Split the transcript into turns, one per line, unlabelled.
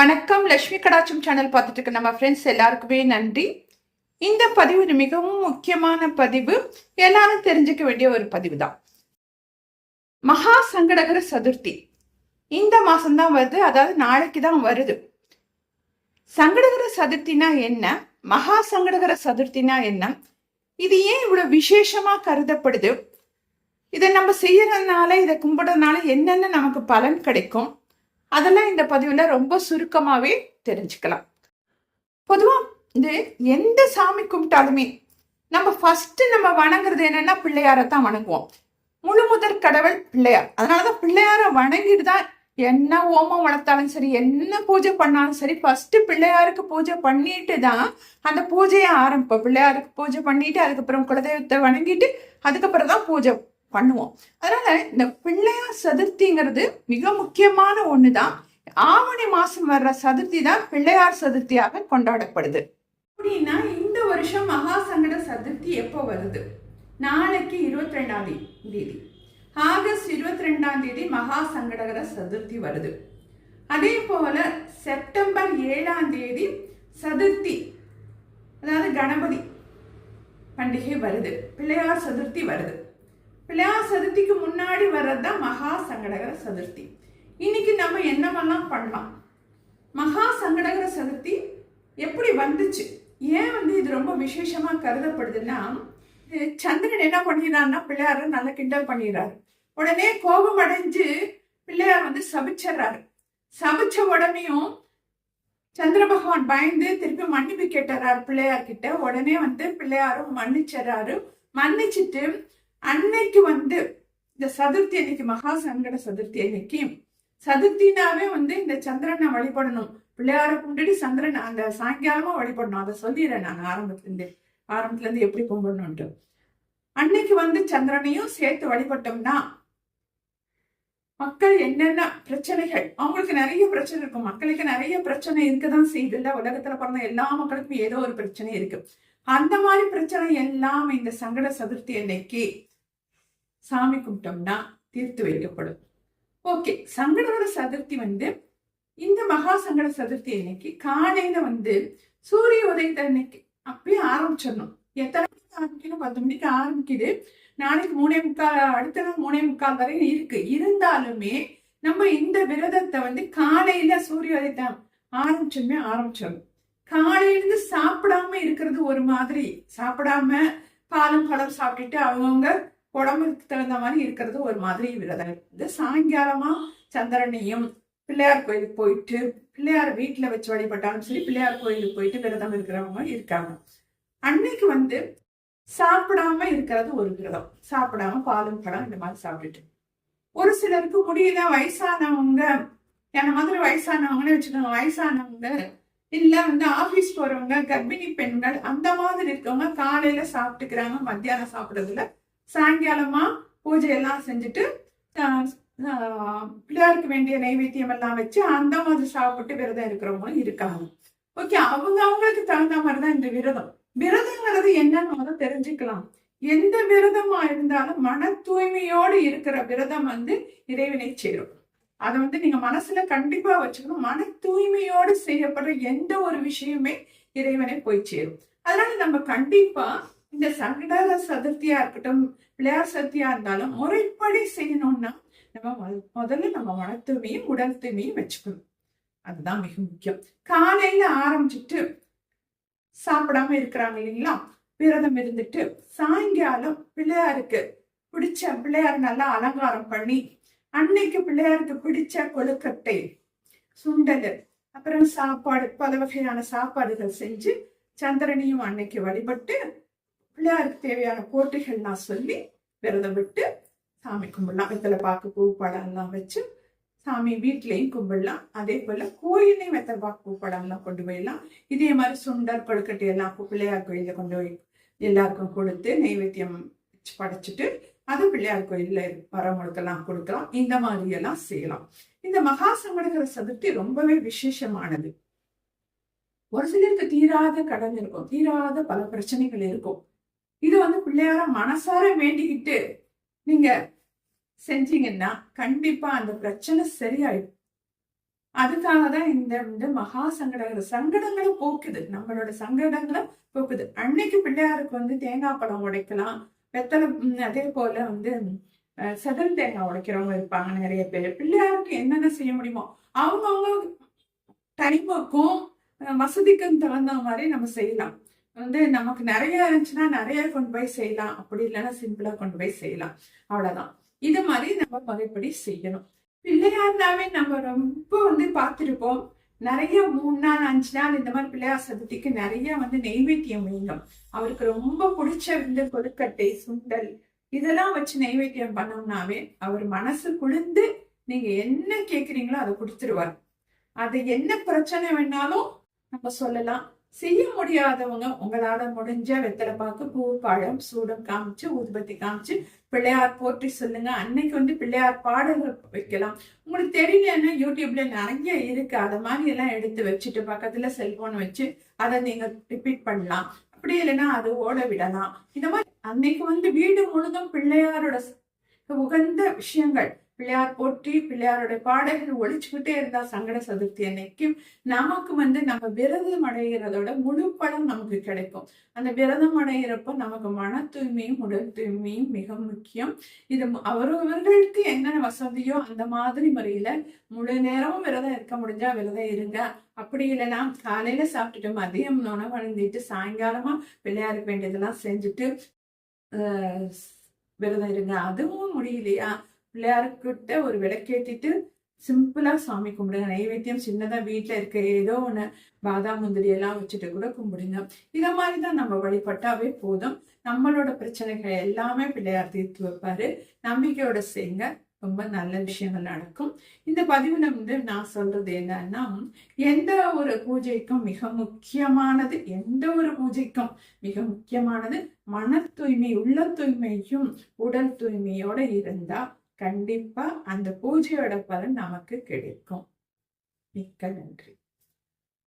வணக்கம். லக்ஷ்மி கடாச்சம் சேனல் பார்த்துட்டு இருக்க நம்ம ஃப்ரெண்ட்ஸ் எல்லாருக்குமே நன்றி. இந்த பதிவு ஒரு மிகவும் முக்கியமான பதிவு. எல்லாரும் தெரிஞ்சுக்க வேண்டிய ஒரு பதிவு தான். மகா சங்கடகர சதுர்த்தி. இந்த மாசம்தான் வருது. அதாவது நாளைக்கு தான் வருது. சங்கடகர சதுர்த்தினா என்ன? மகா சங்கடகர சதுர்த்தினா என்ன? இது ஏன் இவ்வளவு விசேஷமா கருதப்படுது? இதை நம்ம செய்யறதுனால இதை கும்பிடுறதுனால என்னென்ன நமக்கு பலன் கிடைக்கும்? அதெல்லாம் இந்த பதிவில் ரொம்ப சுருக்கமாகவே தெரிஞ்சுக்கலாம். பொதுவாக இது எந்த சாமி கும்பிட்டாலுமே நம்ம ஃபஸ்ட்டு நம்ம வணங்குறது என்னென்னா பிள்ளையாரை தான் வணங்குவோம். முழு முதற் கடவுள் பிள்ளையார். அதனாலதான் பிள்ளையாரை வணங்கிட்டு தான் என்ன ஓமம் வளர்த்தாலும் சரி என்ன பூஜை பண்ணாலும் சரி ஃபஸ்ட்டு பிள்ளையாருக்கு பூஜை பண்ணிட்டு தான் அந்த பூஜையை ஆரம்பிப்போம். பிள்ளையாருக்கு பூஜை பண்ணிட்டு அதுக்கப்புறம் குலதெய்வத்தை வணங்கிட்டு அதுக்கப்புறம் தான் பூஜை பண்ணுவோம். அதனால இந்த பிள்ளையார் சதுர்த்திங்கிறது மிக முக்கியமான ஒன்று தான் ஆவணி மாசம் வர்ற சதுர்த்தி தான் பிள்ளையார் சதுர்த்தியாக கொண்டாடப்படுது. அப்படின்னா இந்த வருஷம் மகா சங்கட சதுர்த்தி எப்போ வருது? நாளைக்கு இருபத்தி ரெண்டாம் தேதி. ஆகஸ்ட் இருபத்தி ரெண்டாம் தேதி மகா சங்கடகர சதுர்த்தி வருது. அதே போல செப்டம்பர் ஏழாம் தேதி சதுர்த்தி அதாவது கணபதி பண்டிகை வருது. பிள்ளையார் சதுர்த்தி வருது. பிள்ளையார் சதுர்த்திக்கு முன்னாடி வர்றது தான் மகா சங்கடகர சதுர்த்தி. இன்னைக்கு நம்ம என்னவெல்லாம் பண்ணலாம்? மகா சங்கடகர சதுர்த்தி எப்படி வந்துச்சு? ஏன் வந்து இது ரொம்ப விசேஷமா கருதப்படுதுன்னா சந்திரன் என்ன பண்ணிடுறாருன்னா பிள்ளையார நல்லா கிண்டல் பண்ணிடுறாரு. உடனே கோபம் அடைஞ்சு பிள்ளையார் வந்து சபிச்சிடுறாரு. சபிச்ச உடனேயும் சந்திர பகவான் பயந்து திருப்பி மன்னிப்பு கேட்டுறாரு பிள்ளையார் கிட்ட உடனே வந்து பிள்ளையாரும் மன்னிச்சிடறாரு. மன்னிச்சிட்டு அன்னைக்கு வந்து இந்த சதுர்த்தி அன்னைக்கு மகா சங்கட சதுர்த்தி அன்னைக்கு சதுர்த்தினாவே வந்து இந்த சந்திரனை வழிபடணும். பிள்ளையார கும்பிட்டு சந்திரன் அந்த சாயங்காலமா வழிபடணும். அதை சொல்லிடுறேன் நான் ஆரம்பத்துலேருந்து. ஆரம்பத்துலேருந்து ஆரம்பத்துல இருந்து எப்படி கும்பிடணும்ட்டு அன்னைக்கு வந்து சந்திரனையும் சேர்த்து வழிபட்டோம்னா மக்கள் என்னென்ன பிரச்சனைகள் அவங்களுக்கு நிறைய பிரச்சனை இருக்கும். மக்களுக்கு நிறைய பிரச்சனை இருக்கதான் செய்யுது. இல்லை உலகத்துல பிறந்த எல்லா மக்களுக்கும் ஏதோ ஒரு பிரச்சனை இருக்கு. அந்த மாதிரி பிரச்சனை எல்லாம் இந்த சங்கட சதுர்த்தி அன்னைக்கு சாமி கும்பிட்டோம்னா தீர்த்து வைக்கப்படும். ஓகே சங்கடவர சதுர்த்தி வந்து இந்த மகா சங்கட சதுர்த்தி அன்னைக்கு காலையில வந்து சூரிய உதயத்தை அன்னைக்கு அப்படியே ஆரம்பிச்சிடணும். எத்தனை மணிக்கு ஆரம்பிக்கணும் பத்து மணிக்கு ஆரம்பிக்குது. நாளைக்கு மூணே முக்கால் அடுத்த நாள் மூணே முக்கால் வரை இருக்கு. இருந்தாலுமே நம்ம இந்த விரதத்தை வந்து காலையில சூரிய உதயத்தை ஆரம்பிச்சோமே ஆரம்பிச்சிடணும். காலையிலேருந்து சாப்பிடாம இருக்கிறது ஒரு மாதிரி. சாப்பிடாம பாலும் பழம் சாப்பிட்டுட்டு அவங்கவுங்க உடம்புக்கு தகுந்த மாதிரி இருக்கிறது ஒரு மாதிரி விரதம். இருந்து சாயங்காலமா சந்திரனையும் பிள்ளையார் கோயிலுக்கு போயிட்டு பிள்ளையார் வீட்டில் வச்சு வழிபட்டாலும் சரி பிள்ளையார் கோயிலுக்கு போயிட்டு விரதம் இருக்கிறவங்க இருக்காங்க. அன்னைக்கு வந்து சாப்பிடாம இருக்கிறது ஒரு விரதம். சாப்பிடாம பாலும் பழம் இந்த மாதிரி சாப்பிட்டுட்டு. ஒரு சிலருக்கு முடியல வயசானவங்க என்ன மாதிரி வயசானவங்கன்னு வச்சுக்கோங்க வயசானவங்க இல்ல வந்து ஆபீஸ் போறவங்க கர்ப்பிணி பெண்கள் அந்த மாதிரி இருக்கவங்க காலையில சாப்பிட்டுக்கிறாங்க மத்தியானம் சாப்பிடறதுல சாயங்காலமா பூஜை எல்லாம் செஞ்சுட்டு ஆஹ், பிள்ளையாருக்கு வேண்டிய நைவேத்தியம் எல்லாம் வச்சு அந்த மாதிரி சாப்பிட்டு விரதம் இருக்கிறவங்களும் இருக்காங்க. ஓகே அவங்க அவங்களுக்கு தகுந்த மாதிரி தான் இந்த விரதம். விரதங்கிறது என்னன்னு தெரிஞ்சுக்கலாம். எந்த விரதமா இருந்தாலும் மன தூய்மையோடு இருக்கிற விரதம் வந்து இறைவனை சேரும். அதை வந்து நீங்க மனசுல கண்டிப்பா வச்சுக்கணும். மன தூய்மையோடு செய்யப்படுற எந்த ஒரு விஷயமே இறைவனை போய் சேரும். அதனால நம்ம கண்டிப்பா இந்த சங்கட சதுர்த்தியா இருக்கட்டும் பிள்ளையார் சதுர்த்தியா இருந்தாலும் முறைப்படி செய்யணும்னா நம்ம முதல்ல நம்ம மன உடல் தூய்மையும் வச்சுக்கணும். அதுதான் மிக முக்கியம். காலையில ஆரம்பிச்சுட்டு சாப்பிடாம இருக்கிறாங்க இல்லைங்களா? விரதம் இருந்துட்டு சாயங்காலம் பிள்ளையாருக்கு பிடிச்ச பிள்ளையார் நல்லா அலங்காரம் பண்ணி அன்னைக்கு பிள்ளையாருக்கு பிடிச்ச கொழுக்கட்டை சுண்டல் அப்புறம் சாப்பாடு பல வகையான சாப்பாடுகள் செஞ்சு சந்திரனையும் அன்னைக்கு வழிபட்டு பிள்ளையாருக்கு தேவையான போட்டிகள்லாம் சொல்லி விரதம் விட்டு சாமி கும்பிடலாம். வெத்தலை பாக்கு பூ பழம்லாம் எல்லாம் வச்சு சாமி வீட்லேயும் கும்பிடலாம். அதே போல கோயிலையும் வெத்தலை பாக்கு பூ பழம்லாம் கொண்டு போயிடலாம். இதே மாதிரி சுண்டர் கொழுக்கட்டை எல்லாம் பிள்ளையார் கோயிலில் கொண்டு போய் எல்லாருக்கும் கொடுத்து நைவேத்தியம் வச்சு படைச்சிட்டு அது பிள்ளையார் கோயிலில் வரவங்களுக்கெல்லாம் கொடுக்கலாம். இந்த மாதிரியெல்லாம் செய்யலாம். இந்த மகா சங்கடகர சதுர்த்தி ரொம்பவே விசேஷமானது. ஒரு சிலருக்கு தீராத கடன் இருக்கும். தீராத பல பிரச்சனைகள் இருக்கும். இது வந்து பிள்ளையார மனசார வேண்டிக்கிட்டு நீங்க செஞ்சீங்கன்னா கண்டிப்பா அந்த பிரச்சனை சரியாயிடும். அதுக்காக தான் இந்த வந்து மகா சங்கடங்கள் சங்கடங்களை போக்குது. நம்மளோட சங்கடங்களை போக்குது. அன்னைக்கு பிள்ளையாருக்கு வந்து தேங்காய் பழம் உடைக்கலாம். வெத்தலை அதே போல வந்து அஹ், செதல் தேங்காய் உடைக்கிறவங்க இருப்பாங்க நிறைய பேர். பிள்ளையாருக்கு என்னென்ன செய்ய முடியுமோ அவங்கவுங்க டைமுக்கும் வசதிக்கும் தகுந்த மாதிரி நம்ம செய்யலாம். வந்து நமக்கு நிறைய இருந்துச்சுன்னா நிறைய கொண்டு போய் செய்யலாம். அப்படி இல்லைன்னா சிம்பிளா கொண்டு போய் செய்யலாம். அவ்வளவுதான். இது மாதிரி நம்ம முறைப்படி செய்யணும். பிள்ளையார்னாவே நம்ம ரொம்ப வந்து பார்த்துருப்போம். நிறைய மூணு நாள் அஞ்சு நாள் இந்த மாதிரி பிள்ளையார் சதுர்த்திக்கு நிறைய வந்து நெய்வேத்தியம் வேண்டும் அவருக்கு ரொம்ப பிடிச்ச வந்து கொழுக்கட்டை சுண்டல் இதெல்லாம் வச்சு நெய்வேத்தியம் பண்ணோம்னாவே அவர் மனசு குளிர்ந்து நீங்க என்ன கேக்குறீங்களோ அதை கொடுத்துருவார் அது என்ன பிரச்சனை வேணாலும் நம்ம சொல்லலாம். செய்ய முடியாதவங்க உங்களால முடிஞ்ச வெத்தலை பாக்கு பூ பழம் சூடம் காமிச்சு ஊதுபத்தி காமிச்சு பிள்ளையார் போற்றி சொல்லுங்க. அன்னைக்கு வந்து பிள்ளையார் பாடல்கள் வைக்கலாம். உங்களுக்கு தெரியலன்னா யூடியூப்ல நிறைய இருக்கு. அதை மாதிரி எல்லாம் எடுத்து வச்சுட்டு பக்கத்துல செல்போன் வச்சு அதை நீங்க ரிப்பீட் பண்ணலாம். அப்படி இல்லைன்னா அது ஓட விடலாம். இந்த மாதிரி அன்னைக்கு வந்து வீடு முழுதும் பிள்ளையாரோட உகந்த விஷயங்கள் பிள்ளையார் போற்றி பிள்ளையாரோட பாடல்கள் ஒழிச்சுக்கிட்டே இருந்தா சங்கட சதுர்த்தி அன்னைக்கும் நமக்கு வந்து நம்ம விரதம் அடைகிறதோட முழு பலம் நமக்கு கிடைக்கும். அந்த விரதம் அடைகிறப்போ நமக்கு மன தூய்மையும் உடல் தூய்மையும் மிக முக்கியம். இது அவரவர்களுக்கு என்னென்ன வசதியோ அந்த மாதிரி முறையில முழு நேரமும் விரதம் இருக்க முடிஞ்சா விரதம் இருங்க. அப்படி இல்லைன்னா காலையில சாப்பிட்டுட்டு மதியம் உணவு அழுந்திட்டு சாயங்காலமா பிள்ளையாருக்கு வேண்டியதெல்லாம் செஞ்சுட்டு ஆஹ், விரதம் இருங்க. அதுவும் முடியலையா? பிள்ளையாருக்கிட்ட ஒரு விளக்கேற்றிட்டு சிம்பிளா சாமி கும்பிடுங்க. நைவேத்தியம் சின்னதா வீட்டில் இருக்க ஏதோ ஒண்ணு பாதாம் முந்திரி எல்லாம் வச்சுட்டு கூட கும்பிடுங்க. இத மாதிரிதான் நம்ம வழிபட்டாவே போதும். நம்மளோட பிரச்சனைகள் எல்லாமே பிள்ளையார் தீர்த்து வைப்பாரு. நம்பிக்கையோட செய்யுங்க ரொம்ப நல்ல விஷயங்கள் நடக்கும். இந்த பதிவுல வந்து நான் சொல்றது என்னன்னா எந்த ஒரு பூஜைக்கும் மிக முக்கியமானது எந்த ஒரு பூஜைக்கும் மிக முக்கியமானது மன தூய்மை உள்ள தூய்மையும் உடல் தூய்மையோட இருந்தா கண்டிப்பா அந்த பூஜையோட பலன் நமக்கு கிடைக்கும். மிக்க நன்றி.